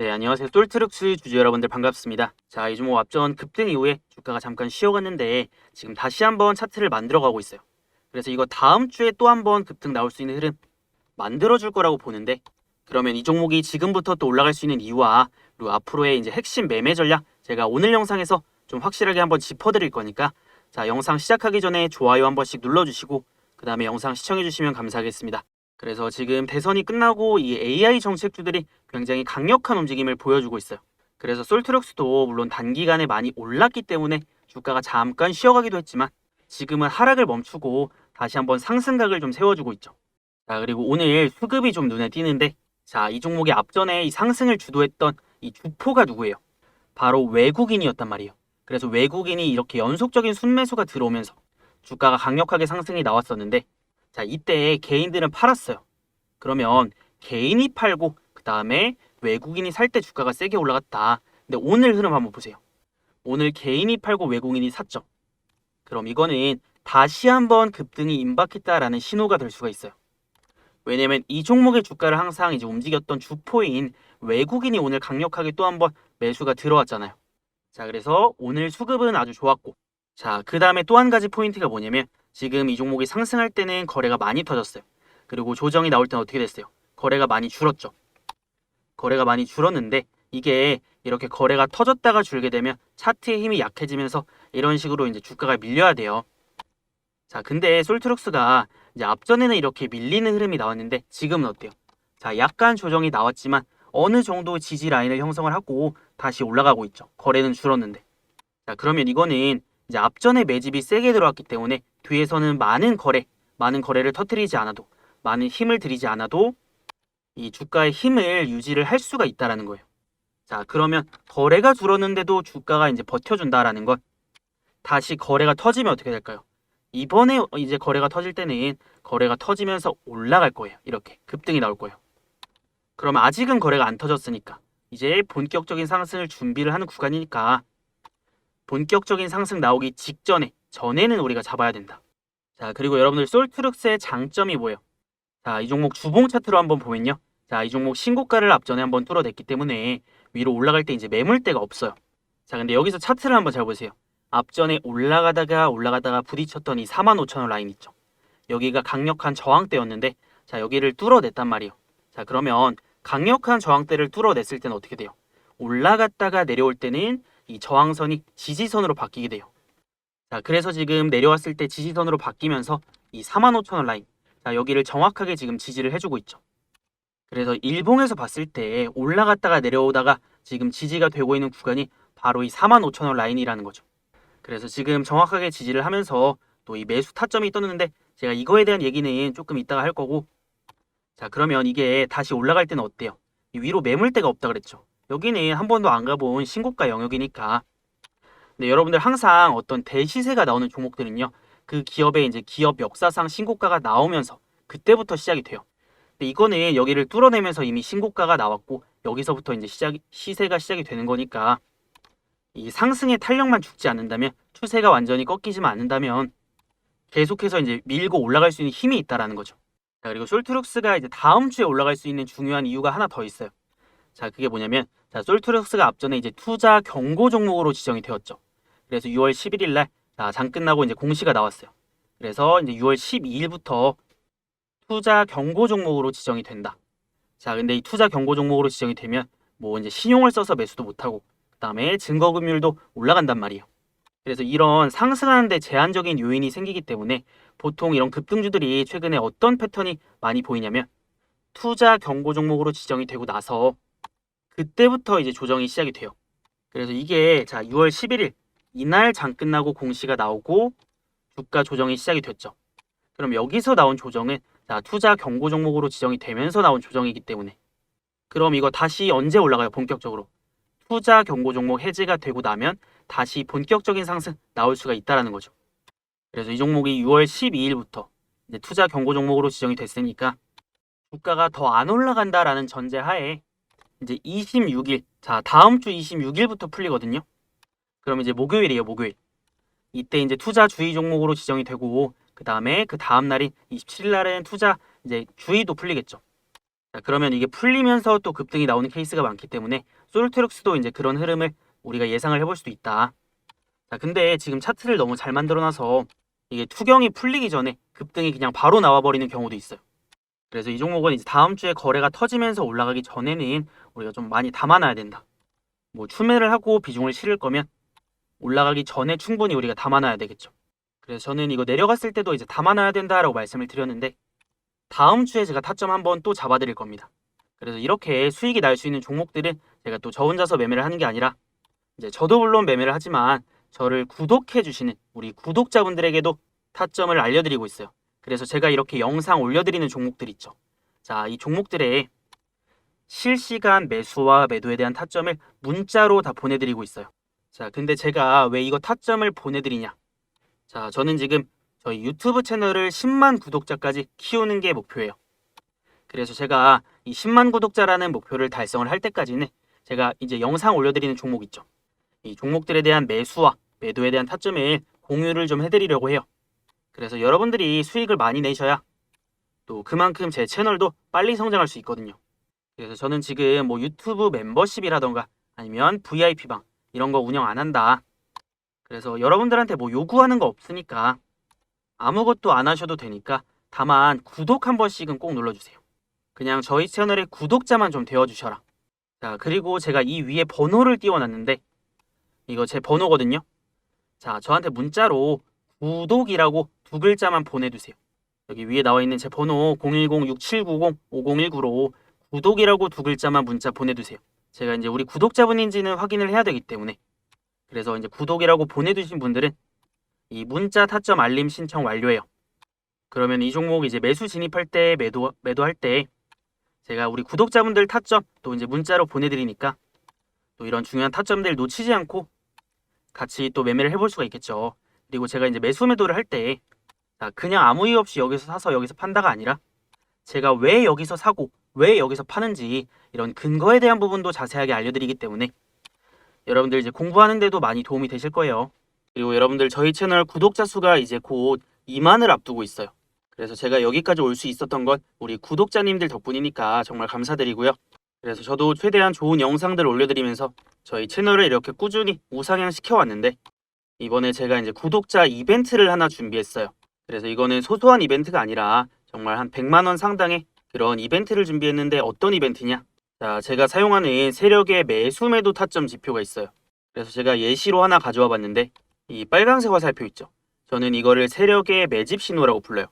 네, 안녕하세요. 솔트룩스 주주 여러분들 반갑습니다. 자, 이 종목 앞전 급등 이후에 주가가 잠깐 쉬어갔는데 지금 다시 한번 차트를 만들어 가고 있어요. 그래서 이거 다음 주에 또 한번 급등 나올 수 있는 흐름 만들어 줄 거라고 보는데 그러면 이 종목이 지금부터 또 올라갈 수 있는 이유와 그리고 앞으로의 이제 핵심 매매 전략 제가 오늘 영상에서 좀 확실하게 한번 짚어 드릴 거니까 자, 영상 시작하기 전에 좋아요 한 번씩 눌러 주시고 그 다음에 영상 시청해 주시면 감사하겠습니다. 그래서 지금 대선이 끝나고 이 AI 정책주들이 굉장히 강력한 움직임을 보여주고 있어요. 그래서 솔트럭스도 물론 단기간에 많이 올랐기 때문에 주가가 잠깐 쉬어가기도 했지만 지금은 하락을 멈추고 다시 한번 상승각을 좀 세워주고 있죠. 자, 그리고 오늘 수급이 좀 눈에 띄는데 자, 이 종목이 앞전에 이 상승을 주도했던 이 주포가 누구예요? 바로 외국인이었단 말이에요. 그래서 외국인이 이렇게 연속적인 순매수가 들어오면서 주가가 강력하게 상승이 나왔었는데 자, 이때 개인들은 팔았어요. 그러면 개인이 팔고 그 다음에 외국인이 살 때 주가가 세게 올라갔다. 근데 오늘 흐름 한번 보세요. 오늘 개인이 팔고 외국인이 샀죠. 그럼 이거는 다시 한번 급등이 임박했다라는 신호가 될 수가 있어요. 왜냐면 이 종목의 주가를 항상 이제 움직였던 주포인 외국인이 오늘 강력하게 또 한번 매수가 들어왔잖아요. 자, 그래서 오늘 수급은 아주 좋았고, 자, 그 다음에 또 한 가지 포인트가 뭐냐면 지금 이 종목이 상승할 때는 거래가 많이 터졌어요. 그리고 조정이 나올 때는 어떻게 됐어요? 거래가 많이 줄었죠. 거래가 많이 줄었는데 이게 이렇게 거래가 터졌다가 줄게 되면 차트의 힘이 약해지면서 이런 식으로 이제 주가가 밀려야 돼요. 자, 근데 솔트룩스가 이제 앞전에는 이렇게 밀리는 흐름이 나왔는데 지금은 어때요? 자, 약간 조정이 나왔지만 어느 정도 지지 라인을 형성을 하고 다시 올라가고 있죠. 거래는 줄었는데. 자, 그러면 이거는 이제 앞전에 매집이 세게 들어왔기 때문에 뒤에서는 많은 거래, 많은 거래를 터트리지 않아도 많은 힘을 들이지 않아도 이 주가의 힘을 유지를 할 수가 있다라는 거예요. 자, 그러면 거래가 줄었는데도 주가가 이제 버텨준다라는 건 다시 거래가 터지면 어떻게 될까요? 이번에 이제 거래가 터질 때는 거래가 터지면서 올라갈 거예요. 이렇게 급등이 나올 거예요. 그러면 아직은 거래가 안 터졌으니까 이제 본격적인 상승을 준비를 하는 구간이니까 본격적인 상승 나오기 직전에 전에는 우리가 잡아야 된다. 자, 그리고 여러분들 솔트룩스의 장점이 뭐예요? 자, 이 종목 주봉 차트로 한번 보면요. 자, 이 종목 신고가를 앞전에 한번 뚫어냈기 때문에 위로 올라갈 때 이제 매물대가 없어요. 자, 근데 여기서 차트를 한번 잘 보세요. 앞전에 올라가다가 올라가다가 부딪혔던 이 45,000원 라인 있죠. 여기가 강력한 저항대였는데 자, 여기를 뚫어냈단 말이에요. 자, 그러면 강력한 저항대를 뚫어냈을 때는 어떻게 돼요? 올라갔다가 내려올 때는 이 저항선이 지지선으로 바뀌게 돼요. 자, 그래서 지금 내려왔을 때 지지선으로 바뀌면서 이 45,000원 라인 자, 여기를 정확하게 지금 지지를 해주고 있죠. 그래서 일봉에서 봤을 때 올라갔다가 내려오다가 지금 지지가 되고 있는 구간이 바로 이 45,000원 라인이라는 거죠. 그래서 지금 정확하게 지지를 하면서 또 이 매수 타점이 떴는데 제가 이거에 대한 얘기는 조금 이따가 할 거고 자 그러면 이게 다시 올라갈 때는 어때요? 이 위로 매물대가 없다 그랬죠. 여기는 한 번도 안 가본 신고가 영역이니까 근데 여러분들 항상 어떤 대시세가 나오는 종목들은요 그 기업의 이제 기업 역사상 신고가가 나오면서 그때부터 시작이 돼요. 근데 이거는 여기를 뚫어내면서 이미 신고가가 나왔고 여기서부터 이제 시작 시세가 시작이 되는 거니까 이 상승의 탄력만 죽지 않는다면 추세가 완전히 꺾이지만 않는다면 계속해서 이제 밀고 올라갈 수 있는 힘이 있다라는 거죠. 자, 그리고 솔트룩스가 이제 다음 주에 올라갈 수 있는 중요한 이유가 하나 더 있어요. 자, 그게 뭐냐면 자, 솔트룩스가 앞전에 이제 투자 경고 종목으로 지정이 되었죠. 그래서 6월 11일 날 자, 장 끝나고 이제 공시가 나왔어요. 그래서 이제 6월 12일부터 투자 경고 종목으로 지정이 된다. 자, 근데 이 투자 경고 종목으로 지정이 되면 뭐 이제 신용을 써서 매수도 못 하고 그다음에 증거 금율도 올라간단 말이에요. 그래서 이런 상승하는데 제한적인 요인이 생기기 때문에 보통 이런 급등주들이 최근에 어떤 패턴이 많이 보이냐면 투자 경고 종목으로 지정이 되고 나서 그때부터 이제 조정이 시작이 돼요. 그래서 이게 자 6월 11일 이날 장 끝나고 공시가 나오고 주가 조정이 시작이 됐죠. 그럼 여기서 나온 조정은 자 투자 경고 종목으로 지정이 되면서 나온 조정이기 때문에 그럼 이거 다시 언제 올라가요 본격적으로 투자 경고 종목 해제가 되고 나면 다시 본격적인 상승 나올 수가 있다라는 거죠. 그래서 이 종목이 6월 12일부터 이제 투자 경고 종목으로 지정이 됐으니까 주가가 더 안 올라간다라는 전제 하에 이제 26일 자 다음 주 26일부터 풀리거든요. 그럼 이제 목요일이에요 목요일. 이때 이제 투자 주의 종목으로 지정이 되고 그 다음에 그 다음 날인 27일 날은 투자 이제 주의도 풀리겠죠. 자, 그러면 이게 풀리면서 또 급등이 나오는 케이스가 많기 때문에 솔트룩스도 이제 그런 흐름을 우리가 예상을 해볼 수도 있다. 자, 근데 지금 차트를 너무 잘 만들어놔서 이게 투경이 풀리기 전에 급등이 그냥 바로 나와버리는 경우도 있어요. 그래서 이 종목은 이제 다음 주에 거래가 터지면서 올라가기 전에는 우리가 좀 많이 담아놔야 된다. 뭐 추매를 하고 비중을 실을 거면 올라가기 전에 충분히 우리가 담아놔야 되겠죠. 그래서 저는 이거 내려갔을 때도 이제 담아놔야 된다라고 말씀을 드렸는데 다음 주에 제가 타점 한번 또 잡아드릴 겁니다. 그래서 이렇게 수익이 날 수 있는 종목들은 제가 또 저 혼자서 매매를 하는 게 아니라 이제 저도 물론 매매를 하지만 저를 구독해 주시는 우리 구독자분들에게도 타점을 알려드리고 있어요. 그래서 제가 이렇게 영상 올려드리는 종목들 있죠. 자, 이 종목들의 실시간 매수와 매도에 대한 타점을 문자로 다 보내드리고 있어요. 자, 근데 제가 왜 이거 타점을 보내드리냐? 자, 저는 지금 저희 유튜브 채널을 10만 구독자까지 키우는 게 목표예요. 그래서 제가 이 10만 구독자라는 목표를 달성을 할 때까지는 제가 이제 영상 올려드리는 종목 있죠. 이 종목들에 대한 매수와 매도에 대한 타점을 공유를 좀 해드리려고 해요. 그래서 여러분들이 수익을 많이 내셔야 또 그만큼 제 채널도 빨리 성장할 수 있거든요. 그래서 저는 지금 뭐 유튜브 멤버십이라던가 아니면 VIP방 이런 거 운영 안 한다. 그래서 여러분들한테 뭐 요구하는 거 없으니까 아무것도 안 하셔도 되니까 다만 구독 한 번씩은 꼭 눌러주세요. 그냥 저희 채널의 구독자만 좀 되어주셔라. 자, 그리고 제가 이 위에 번호를 띄워놨는데 이거 제 번호거든요. 자, 저한테 문자로 구독이라고 두 글자만 보내주세요. 여기 위에 나와 있는 제 번호 010-6790-5019로 구독이라고 두 글자만 문자 보내주세요. 제가 이제 우리 구독자분인지는 확인을 해야 되기 때문에 그래서 이제 구독이라고 보내주신 분들은 이 문자 타점 알림 신청 완료해요. 그러면 이 종목 이제 매수 진입할 때 매도 매도할 때 제가 우리 구독자분들 타점 또 이제 문자로 보내드리니까 또 이런 중요한 타점들 놓치지 않고 같이 또 매매를 해볼 수가 있겠죠. 그리고 제가 이제 매수 매도를 할 때 그냥 아무 이유 없이 여기서 사서 여기서 판다가 아니라 제가 왜 여기서 사고 왜 여기서 파는지 이런 근거에 대한 부분도 자세하게 알려드리기 때문에 여러분들 이제 공부하는데도 많이 도움이 되실 거예요. 그리고 여러분들 저희 채널 구독자 수가 이제 곧 2만을 앞두고 있어요. 그래서 제가 여기까지 올 수 있었던 건 우리 구독자님들 덕분이니까 정말 감사드리고요. 그래서 저도 최대한 좋은 영상들을 올려드리면서 저희 채널을 이렇게 꾸준히 우상향 시켜왔는데 이번에 제가 이제 구독자 이벤트를 하나 준비했어요. 그래서 이거는 소소한 이벤트가 아니라 정말 한 100만 원 상당의 그런 이벤트를 준비했는데 어떤 이벤트냐? 자, 제가 사용하는 세력의 매수 매도 타점 지표가 있어요. 그래서 제가 예시로 하나 가져와 봤는데 이 빨간색 화살표 있죠. 저는 이거를 세력의 매집 신호라고 불러요.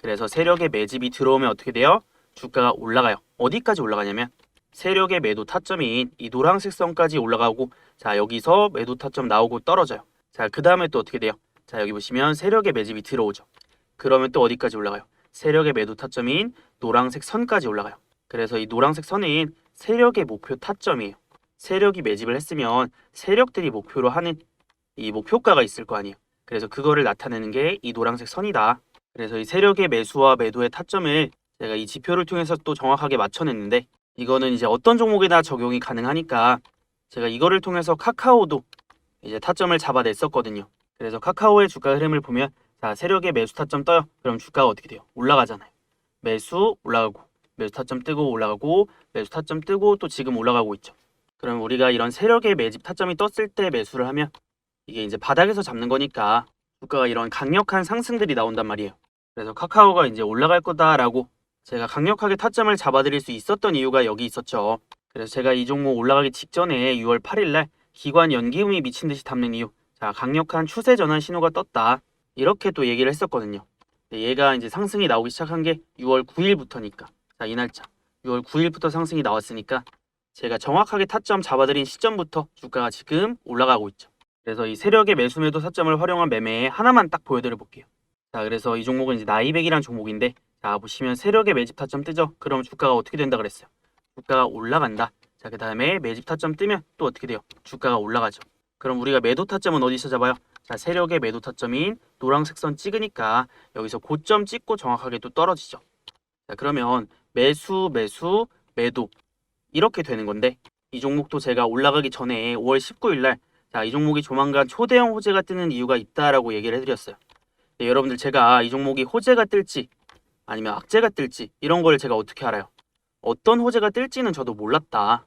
그래서 세력의 매집이 들어오면 어떻게 돼요? 주가가 올라가요. 어디까지 올라가냐면 세력의 매도 타점인 이 노란색 선까지 올라가고 자 여기서 매도 타점 나오고 떨어져요. 자 그 다음에 또 어떻게 돼요? 자 여기 보시면 세력의 매집이 들어오죠. 그러면 또 어디까지 올라가요? 세력의 매도 타점인 노란색 선까지 올라가요. 그래서 이 노란색 선은 세력의 목표 타점이에요. 세력이 매집을 했으면 세력들이 목표로 하는 이 목표가가 있을 거 아니에요. 그래서 그거를 나타내는 게 이 노란색 선이다. 그래서 이 세력의 매수와 매도의 타점을 제가 이 지표를 통해서 또 정확하게 맞춰냈는데 이거는 이제 어떤 종목에나 적용이 가능하니까 제가 이거를 통해서 카카오도 이제 타점을 잡아냈었거든요. 그래서 카카오의 주가 흐름을 보면 자 세력의 매수 타점 떠요. 그럼 주가가 어떻게 돼요? 올라가잖아요. 매수 올라가고 매수 타점 뜨고 올라가고 매수 타점 뜨고 또 지금 올라가고 있죠. 그럼 우리가 이런 세력의 매집 타점이 떴을 때 매수를 하면 이게 이제 바닥에서 잡는 거니까 주가가 이런 강력한 상승들이 나온단 말이에요. 그래서 카카오가 이제 올라갈 거다라고 제가 강력하게 타점을 잡아드릴 수 있었던 이유가 여기 있었죠. 그래서 제가 이 종목 올라가기 직전에 6월 8일 날 기관 연기음이 미친 듯이 담는 이유. 자, 강력한 추세 전환 신호가 떴다. 이렇게 또 얘기를 했었거든요. 얘가 이제 상승이 나오기 시작한 게 6월 9일부터니까. 자, 이 날짜. 6월 9일부터 상승이 나왔으니까 제가 정확하게 타점 잡아드린 시점부터 주가가 지금 올라가고 있죠. 그래서 이 세력의 매수 매도 타점을 활용한 매매 하나만 딱 보여드려 볼게요. 자, 그래서 이 종목은 이제 나이백이란 종목인데 자, 보시면 세력의 매집 타점 뜨죠? 그럼 주가가 어떻게 된다 그랬어요? 주가가 올라간다. 자, 그 다음에 매집 타점 뜨면 또 어떻게 돼요? 주가가 올라가죠. 그럼 우리가 매도 타점은 어디서 잡아요? 자, 세력의 매도 타점인 노란색 선 찍으니까 여기서 고점 찍고 정확하게 또 떨어지죠. 자, 그러면 매수, 매수, 매도 이렇게 되는 건데 이 종목도 제가 올라가기 전에 5월 19일 날 자, 이 종목이 조만간 초대형 호재가 뜨는 이유가 있다라고 얘기를 해드렸어요. 네, 여러분들 제가 이 종목이 호재가 뜰지 아니면 악재가 뜰지 이런 걸 제가 어떻게 알아요? 어떤 호재가 뜰지는 저도 몰랐다.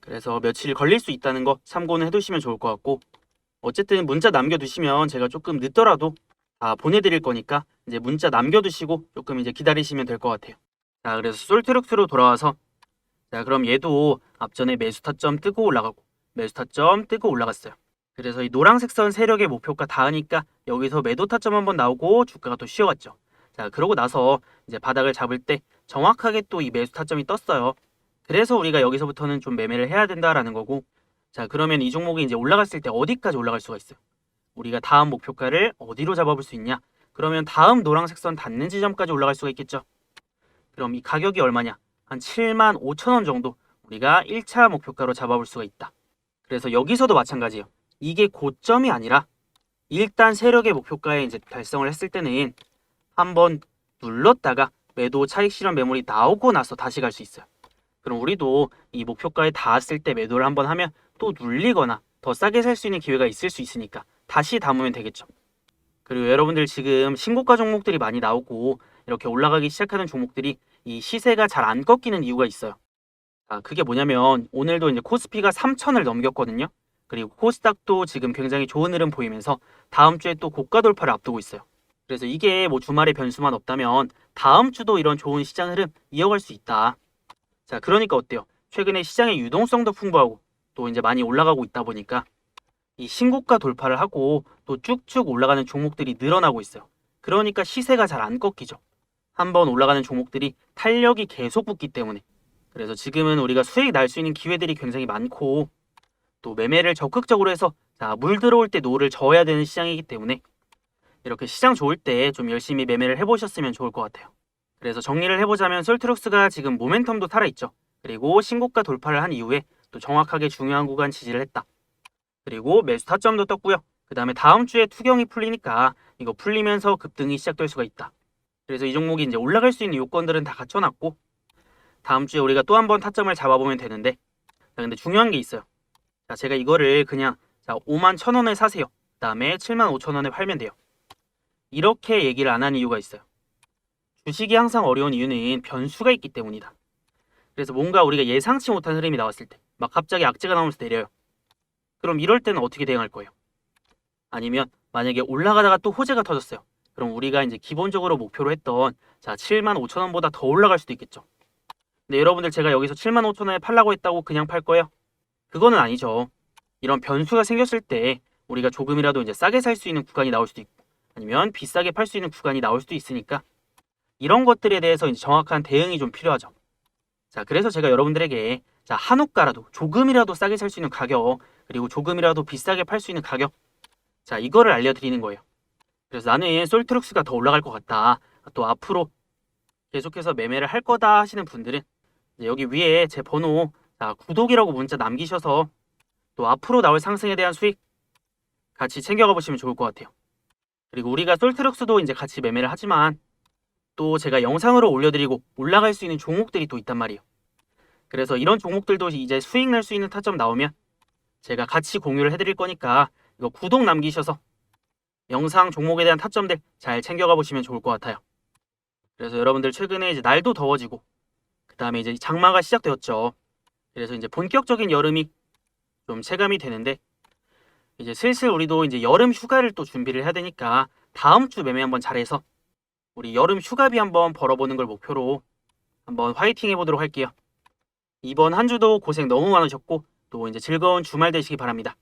그래서 며칠 걸릴 수 있다는 거 참고는 해두시면 좋을 것 같고 어쨌든 문자 남겨두시면 제가 조금 늦더라도 다 보내드릴 거니까 이제 문자 남겨두시고 조금 이제 기다리시면 될 것 같아요. 자, 그래서 솔트룩스로 돌아와서 자, 그럼 얘도 앞전에 매수 타점 뜨고 올라가고 매수 타점 뜨고 올라갔어요. 그래서 이 노란색 선 세력의 목표가 닿으니까 여기서 매도 타점 한번 나오고 주가가 또 쉬어갔죠. 자, 그러고 나서 이제 바닥을 잡을 때 정확하게 또 이 매수 타점이 떴어요. 그래서 우리가 여기서부터는 좀 매매를 해야 된다라는 거고 자, 그러면 이 종목이 이제 올라갔을 때 어디까지 올라갈 수가 있어요? 우리가 다음 목표가를 어디로 잡아볼 수 있냐? 그러면 다음 노란색 선 닿는 지점까지 올라갈 수가 있겠죠. 그럼 이 가격이 얼마냐? 한 7만 5천 원 정도 우리가 1차 목표가로 잡아볼 수가 있다. 그래서 여기서도 마찬가지예요. 이게 고점이 아니라 일단 세력의 목표가에 이제 달성을 했을 때는 한번 눌렀다가 매도 차익 실현 매물이 나오고 나서 다시 갈 수 있어요. 그럼 우리도 이 목표가에 닿았을 때 매도를 한번 하면 또 눌리거나 더 싸게 살 수 있는 기회가 있을 수 있으니까 다시 담으면 되겠죠. 그리고 여러분들 지금 신고가 종목들이 많이 나오고 이렇게 올라가기 시작하는 종목들이 이 시세가 잘 안 꺾이는 이유가 있어요. 아, 그게 뭐냐면 오늘도 이제 코스피가 3천을 넘겼거든요. 그리고 코스닥도 지금 굉장히 좋은 흐름 보이면서 다음 주에 또 고가 돌파를 앞두고 있어요. 그래서 이게 뭐 주말에 변수만 없다면 다음 주도 이런 좋은 시장 흐름 이어갈 수 있다. 자, 그러니까 어때요? 최근에 시장의 유동성도 풍부하고 또 이제 많이 올라가고 있다 보니까 이 신고가 돌파를 하고 또 쭉쭉 올라가는 종목들이 늘어나고 있어요. 그러니까 시세가 잘 안 꺾이죠. 한번 올라가는 종목들이 탄력이 계속 붙기 때문에 그래서 지금은 우리가 수익 날 수 있는 기회들이 굉장히 많고 또 매매를 적극적으로 해서 자, 물 들어올 때 노를 저어야 되는 시장이기 때문에 이렇게 시장 좋을 때 좀 열심히 매매를 해보셨으면 좋을 것 같아요. 그래서 정리를 해보자면 솔트룩스가 지금 모멘텀도 살아있죠. 그리고 신고가 돌파를 한 이후에 또 정확하게 중요한 구간 지지를 했다. 그리고 매수 타점도 떴고요. 그 다음에 다음 주에 투경이 풀리니까 이거 풀리면서 급등이 시작될 수가 있다. 그래서 이 종목이 이제 올라갈 수 있는 요건들은 다 갖춰놨고 다음 주에 우리가 또 한 번 타점을 잡아보면 되는데 자, 근데 중요한 게 있어요. 자, 제가 이거를 그냥 자, 5만 1천 원에 사세요. 그 다음에 7만 5천 원에 팔면 돼요. 이렇게 얘기를 안 한 이유가 있어요. 주식이 항상 어려운 이유는 변수가 있기 때문이다. 그래서 뭔가 우리가 예상치 못한 흐름이 나왔을 때 막 갑자기 악재가 나오면서 내려요. 그럼 이럴 때는 어떻게 대응할 거예요? 아니면 만약에 올라가다가 또 호재가 터졌어요. 그럼 우리가 이제 기본적으로 목표로 했던 자 7만 5천 원보다 더 올라갈 수도 있겠죠. 근데 여러분들 제가 여기서 7만 5천 원에 팔라고 했다고 그냥 팔 거예요? 그거는 아니죠. 이런 변수가 생겼을 때 우리가 조금이라도 이제 싸게 살 수 있는 구간이 나올 수도 있고 아니면 비싸게 팔 수 있는 구간이 나올 수도 있으니까 이런 것들에 대해서 이제 정확한 대응이 좀 필요하죠. 자, 그래서 제가 여러분들에게 자, 한옥가라도 조금이라도 싸게 살 수 있는 가격 그리고 조금이라도 비싸게 팔 수 있는 가격 자, 이거를 알려드리는 거예요. 그래서 나는 솔트룩스가 더 올라갈 것 같다. 또 앞으로 계속해서 매매를 할 거다 하시는 분들은 여기 위에 제 번호 자, 구독이라고 문자 남기셔서 또 앞으로 나올 상승에 대한 수익 같이 챙겨가 보시면 좋을 것 같아요. 그리고 우리가 솔트룩스도 이제 같이 매매를 하지만 또 제가 영상으로 올려드리고 올라갈 수 있는 종목들이 또 있단 말이에요. 그래서 이런 종목들도 이제 수익 낼수 있는 타점 나오면 제가 같이 공유를 해드릴 거니까 이거 구독 남기셔서 영상 종목에 대한 타점들 잘 챙겨가 보시면 좋을 것 같아요. 그래서 여러분들 최근에 이제 날도 더워지고 그 다음에 이제 장마가 시작되었죠. 그래서 이제 본격적인 여름이 좀 체감이 되는데 이제 슬슬 우리도 이제 여름 휴가를 또 준비를 해야 되니까 다음 주 매매 한번 잘해서 우리 여름 휴가비 한번 벌어보는 걸 목표로 한번 화이팅 해보도록 할게요. 이번 한 주도 고생 너무 많으셨고 또 이제 즐거운 주말 되시기 바랍니다.